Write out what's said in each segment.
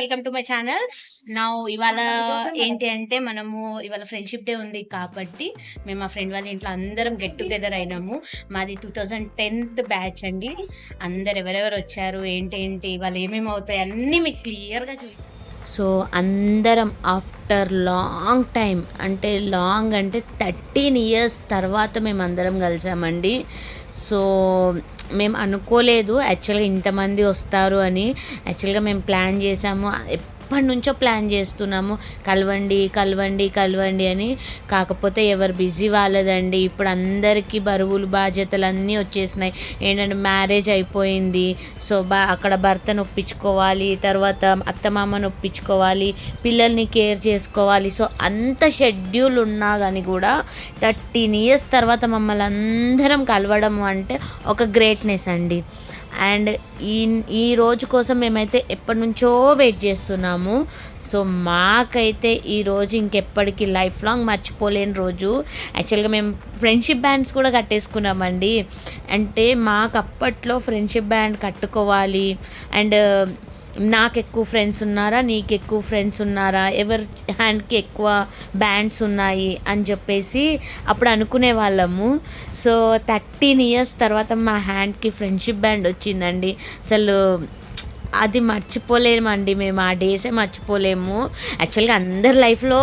Welcome to my channel నా ఇవాళ ఏంటి అంటే మనము ఇవాళ ఫ్రెండ్షిప్ డే ఉంది కాబట్టి మేము మా ఫ్రెండ్ వాళ్ళ ఇంట్లో అందరం గెట్ టుగెదర్ అయినాము. మాది టూ థౌజండ్ టెన్త్ బ్యాచ్ అండి. అందరు ఎవరెవరు వచ్చారు ఏంటేంటి వాళ్ళు ఏమేమి అవుతాయి అన్నీ మీకు క్లియర్గా చూసి సో అందరం ఆఫ్టర్ లాంగ్ టైం అంటే లాంగ్ అంటే థర్టీన్ ఇయర్స్ తర్వాత మేము అందరం కలిసామండి. సో మేము అనుకోలేదు యాక్చువల్గా ఇంతమంది వస్తారు అని. యాక్చువల్గా మేము ప్లాన్ చేసాము. ఎప్పటి నుంచో ప్లాన్ చేస్తున్నాము. కలవండి కలవండి కలవండి అని. కాకపోతే ఎవరు బిజీ వాళ్ళదండి. ఇప్పుడు అందరికీ బరువులు బాధ్యతలు అన్నీ వచ్చేసినాయి. ఏంటంటే మ్యారేజ్ అయిపోయింది. సో బా అక్కడ భర్తను ఒప్పించుకోవాలి తర్వాత అత్తమామను ఒప్పించుకోవాలి పిల్లల్ని కేర్ చేసుకోవాలి. సో అంత షెడ్యూల్ ఉన్నా కానీ కూడా థర్టీన్ ఇయర్స్ తర్వాత మమ్మల్ని అందరం కలవడం అంటే ఒక గ్రేట్నెస్ అండి. అండ్ ఈ ఈ రోజు కోసం మేమైతే ఎప్పటి నుంచో వెయిట్ చేస్తున్నాము. సో మాకైతే ఈ రోజు ఇంకెప్పటికీ లైఫ్ లాంగ్ మర్చిపోలేని రోజు. యాక్చువల్గా మేము ఫ్రెండ్షిప్ బ్యాండ్స్ కూడా కట్టేసుకున్నామండి. అంటే మాకు అప్పట్లో ఫ్రెండ్షిప్ బ్యాండ్ కట్టుకోవాలి. అండ్ నాకు ఎక్కువ ఫ్రెండ్స్ ఉన్నారా నీకు ఎక్కువ ఫ్రెండ్స్ ఉన్నారా ఎవరి హ్యాండ్కి ఎక్కువ బ్యాండ్స్ ఉన్నాయి అని చెప్పేసి అప్పుడు అనుకునే వాళ్ళము. సో థర్టీన్ ఇయర్స్ తర్వాత మా హ్యాండ్కి ఫ్రెండ్షిప్ బ్యాండ్ వచ్చిందండి. అసలు అది మర్చిపోలేమండి మేము ఆ డేసే మర్చిపోలేము. యాక్చువల్గా అందరి లైఫ్లో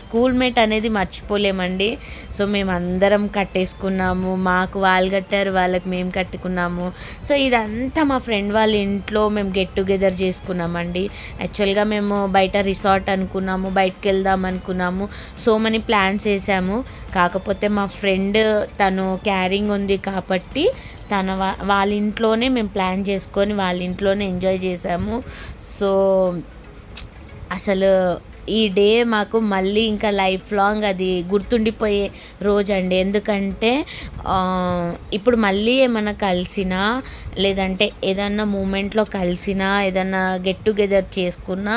స్కూల్ మేట్ అనేది మర్చిపోలేమండి. సో మేము అందరం కట్టేసుకున్నాము మాకు వాళ్ళు కట్టారు వాళ్ళకి మేము కట్టుకున్నాము. సో ఇదంతా మా ఫ్రెండ్ వాళ్ళ ఇంట్లో మేము గెట్ టుగెదర్ చేసుకున్నామండి. యాక్చువల్గా మేము బయట రిసార్ట్ అనుకున్నాము బయటకు వెళ్దాం అనుకున్నాము. సో మనీ ప్లాన్స్ వేసాము కాకపోతే మా ఫ్రెండ్ తను క్యారింగ్ ఉంది కాబట్టి తన వాళ్ళ ఇంట్లోనే మేము ప్లాన్ చేసుకొని వాళ్ళ ఇంట్లోనే ఎంజాయ్ చేసాము. సో అసలు ఈ డే మాకు మళ్ళీ ఇంకా లైఫ్ లాంగ్ అది గుర్తుండిపోయే రోజు అండి ఎందుకంటే ఇప్పుడు మళ్ళీ ఏమైనా కలిసినా లేదంటే ఏదన్నా మూమెంట్లో కలిసినా ఏదన్నా గెట్ టుగెదర్ చేసుకున్నా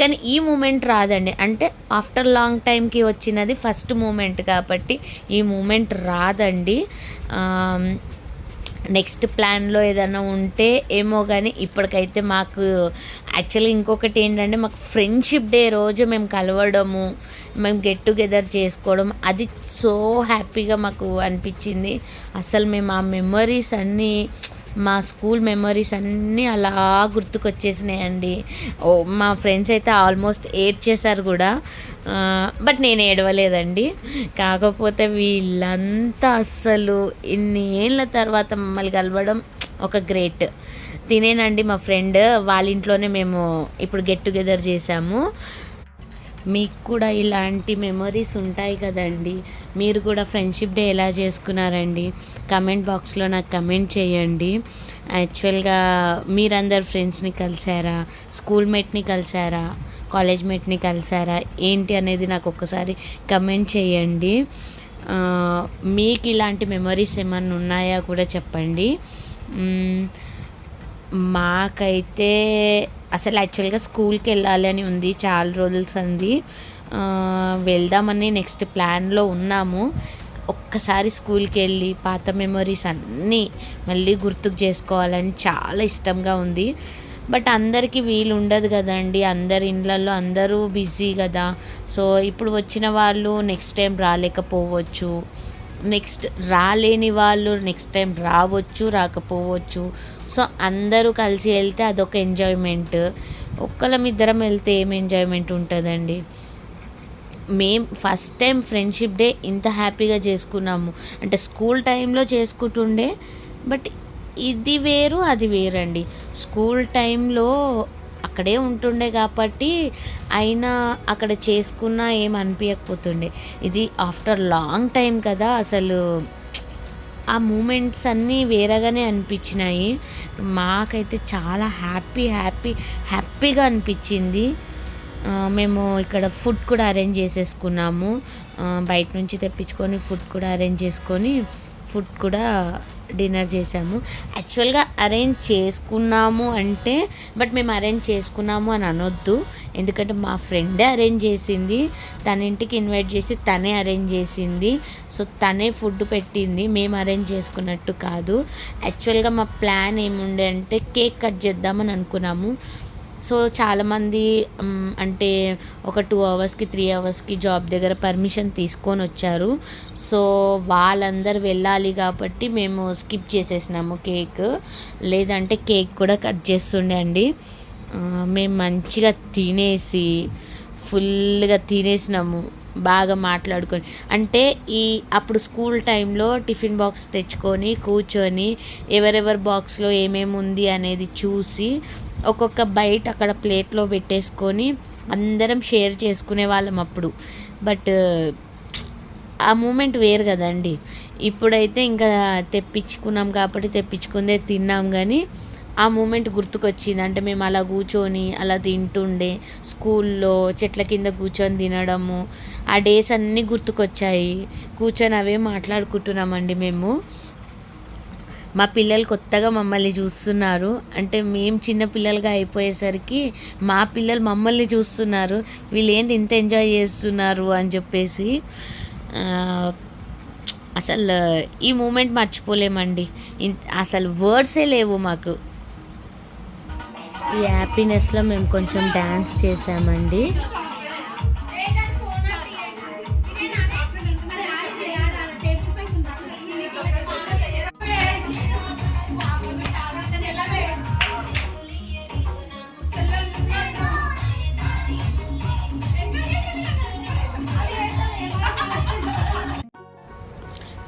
కానీ ఈ మూమెంట్ రాదండి. అంటే ఆఫ్టర్ లాంగ్ టైంకి వచ్చినది ఫస్ట్ మూమెంట్ కాబట్టి ఈ మూమెంట్ రాదండి. నెక్స్ట్ ప్లాన్లో ఏదైనా ఉంటే ఏమో కానీ ఇప్పటికైతే మాకు యాక్చువల్గా ఇంకొకటి ఏంటంటే మాకు ఫ్రెండ్షిప్ డే రోజు మేము కలవడము మేము గెట్ టుగెదర్ చేసుకోవడం అది సో హ్యాపీగా మాకు అనిపించింది. అసలు మేము ఆ మెమరీస్ అన్నీ మా స్కూల్ మెమరీస్ అన్నీ అలా గుర్తుకొచ్చేసినాయండి. ఓ మా ఫ్రెండ్స్ అయితే ఆల్మోస్ట్ ఏడ్చేశారు కూడా. బట్ నేను ఏడవలేదండి. కాకపోతే వీళ్ళంతా అస్సలు ఇన్ని ఏళ్ళ తర్వాత మమ్మల్ని కలవడం ఒక గ్రేట్. తినేనండి మా ఫ్రెండ్ వాళ్ళ ఇంట్లోనే మేము ఇప్పుడు గెట్ టుగెదర్ చేసాము మీకు కూడా ఇలాంటి మెమరీస్ ఉంటాయి కదండి. మీరు కూడా ఫ్రెండ్షిప్ డే ఎలా చేసుకున్నారండి? కమెంట్ బాక్స్లో నాకు కమెంట్ చేయండి. యాక్చువల్గా మీరందరు ఫ్రెండ్స్ని కలిసారా? స్కూల్ మేట్ని కలిసారా? కాలేజ్ మేట్ని కలిసారా? ఏంటి అనేది నాకు ఒక్కసారి కమెంట్ చేయండి. మీకు ఇలాంటి మెమరీస్ ఏమన్నా ఉన్నాయా కూడా చెప్పండి. మాకైతే అసలు యాక్చువల్గా స్కూల్కి వెళ్ళాలి అని ఉంది చాలా రోజులు అంది వెళ్దామని నెక్స్ట్ ప్లాన్లో ఉన్నాము. ఒక్కసారి స్కూల్కి వెళ్ళి పాత మెమొరీస్ అన్నీ మళ్ళీ గుర్తుకు చేసుకోవాలని చాలా ఇష్టంగా ఉంది. బట్ అందరికీ వీలు ఉండదు కదండి అందరి ఇండ్లలో అందరూ బిజీ కదా. సో ఇప్పుడు వచ్చిన వాళ్ళు నెక్స్ట్ టైం రాలేకపోవచ్చు. నెక్స్ట్ రాలేని వాళ్ళు నెక్స్ట్ టైం రావచ్చు రాకపోవచ్చు. సో అందరూ కలిసి వెళ్తే అదొక ఎంజాయ్మెంట్ ఒక్కళ్ళం ఇద్దరం వెళ్తే ఏం ఎంజాయ్మెంట్ ఉంటుందండి? మేం ఫస్ట్ టైం ఫ్రెండ్షిప్ డే ఇంత హ్యాపీగా చేసుకున్నాము. అంటే స్కూల్ టైంలో చేసుకుంటుండే బట్ ఇది వేరు అది వేరండి. స్కూల్ టైంలో అక్కడే ఉంటుండే కాబట్టి అయినా అక్కడ చేసుకున్నా ఏం అనిపించకపోతుండే ఇది ఆఫ్టర్ లాంగ్ టైం కదా అసలు. ఆ మూమెంట్స్ అన్నీ వేరేగానే అనిపించినాయి. మాకైతే చాలా హ్యాపీ హ్యాపీ హ్యాపీగా అనిపించింది. మేము ఇక్కడ ఫుడ్ కూడా అరేంజ్ చేసేసుకున్నాము. బయట నుంచి తెప్పించుకొని ఫుడ్ కూడా అరేంజ్ చేసుకొని ఫుడ్ కూడా డిన్నర్ చేసాము యాక్చువల్గా అరేంజ్ చేసుకున్నాము అంటే బట్ మేము అరేంజ్ చేసుకున్నాము అని అనొద్దు. ఎందుకంటే మా ఫ్రెండే అరేంజ్ చేసింది. తన ఇంటికి ఇన్వైట్ చేసి తనే అరేంజ్ చేసింది. సో తనే ఫుడ్ పెట్టింది. మేము అరేంజ్ చేసుకున్నట్టు కాదు. యాక్చువల్గా మా ప్లాన్ ఏముండే అంటే కేక్ కట్ చేద్దామని అనుకున్నాము. సో చాలామంది అంటే ఒక టూ అవర్స్కి త్రీ అవర్స్కి జాబ్ దగ్గర పర్మిషన్ తీసుకొని వచ్చారు. సో వాళ్ళందరూ వెళ్ళాలి కాబట్టి మేము స్కిప్ చేసేసినాము కేక్. లేదంటే కేక్ కూడా కట్ చేస్తుండే అండి. మేము మంచిగా తినేసి ఫుల్గా తినేసినాము బాగా మాట్లాడుకొని. అంటే ఈ అప్పుడు స్కూల్ టైంలో టిఫిన్ బాక్స్ తెచ్చుకొని కూర్చొని ఎవరెవరి బాక్స్లో ఏమేమి ఉంది అనేది చూసి ఒక్కొక్క బయట అక్కడ ప్లేట్లో పెట్టేసుకొని అందరం షేర్ చేసుకునే వాళ్ళం అప్పుడు. బట్ ఆ మూమెంట్ వేరు కదండి. ఇప్పుడైతే ఇంకా తెప్పించుకున్నాం కాబట్టి తెప్పించుకుందే తిన్నాం కానీ ఆ మూమెంట్ గుర్తుకొచ్చింది. అంటే మేము అలా కూర్చొని అలా తింటుండే స్కూల్లో చెట్ల కింద కూర్చొని తినడము ఆ డేస్ అన్నీ గుర్తుకొచ్చాయి. కూర్చొని అవే మాట్లాడుకుంటున్నామండి మేము. మా పిల్లలు కొత్తగా మమ్మల్ని చూస్తున్నారు. అంటే మేము చిన్న పిల్లలుగా అయిపోయేసరికి మా పిల్లలు మమ్మల్ని చూస్తున్నారు. వీళ్ళు ఏంటి ఇంత ఎంజాయ్ చేస్తున్నారు అని చెప్పేసి అసలు ఈ మూమెంట్ మర్చిపోలేమండి. ఇన్- అసలు వర్డ్సే లేవు మాకు. ఈ హ్యాపీనెస్లో మేము కొంచెం డ్యాన్స్ చేసామండి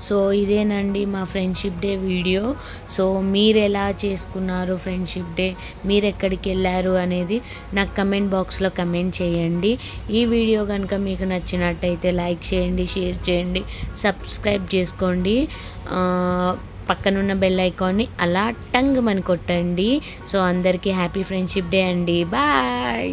సో ఇదేనండి మా ఫ్రెండ్షిప్ డే వీడియో. సో మీరు ఎలా చేసుకున్నారు ఫ్రెండ్షిప్ డే? మీరు ఎక్కడికి వెళ్ళారు అనేది నాకు కమెంట్ బాక్స్లో కమెంట్ చేయండి. ఈ వీడియో కనుక మీకు నచ్చినట్టయితే లైక్ చేయండి షేర్ చేయండి సబ్స్క్రైబ్ చేసుకోండి. పక్కనున్న బెల్ ఐకాన్ని అలా టంగ్ మని కొట్టండి. సో అందరికీ హ్యాపీ ఫ్రెండ్షిప్ డే అండి. బాయ్!